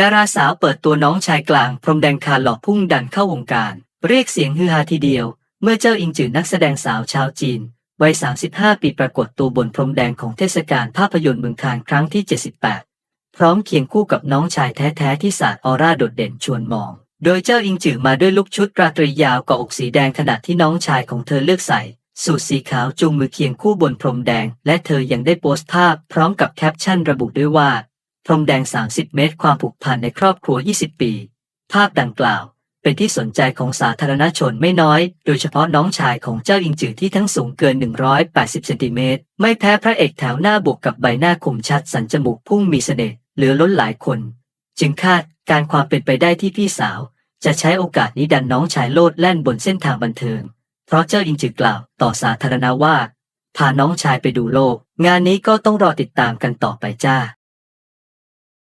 ดาราสาวเปิดตัวน้องชายกลาง พรมแดงคาหลอกพุ่งดันเข้าวงการ เรียกเสียงฮือฮาทีเดียว เมื่อเจ้าอิงจือนักแสดงสาวชาวจีน วัย 35 ปีปรากฏตัวบนพรมแดงของเทศกาลภาพยนตร์เมืองคานครั้งที่ 78 พร้อมเคียงคู่กับน้องชายแท้ๆ ที่สาดออร่าโดดเด่นชวนมอง โดยเจ้าอิงจือมาด้วยลุคชุดราตรียาวเกาะอกสีแดงขณะที่น้องชายของเธอเลือกใส่สูทสีขาวจูงมือเคียงคู่บนพรมแดง และเธอยังได้โพสต์ภาพพร้อมกับแคปชั่นระบุด้วยว่า พรมแดง 30 เมตร ความผูกพันในครอบครัว 20 ปี ภาพดังกล่าว เป็นที่สนใจของสาธารณชนไม่น้อย โดยเฉพาะน้องชายของเจ้าอิงจือที่ทั้งสูงเกิน 180 เซนติเมตร ไม่แพ้พระเอกแถวหน้าบวกกับใบหน้าคมชัดสันจมูกพุ่งมีเสน่ห์เหลือล้นหลายคน จึงคาดการความเป็นไปได้ที่พี่สาว จะใช้โอกาสนี้ดันน้องชายโลดแล่นบนเส้นทางบันเทิง เพราะเจ้าอิงจือกล่าวต่อสาธารณว่าพาน้องชายไปดูโลก งานนี้ก็ต้องรอติดตามกันต่อไปจ้า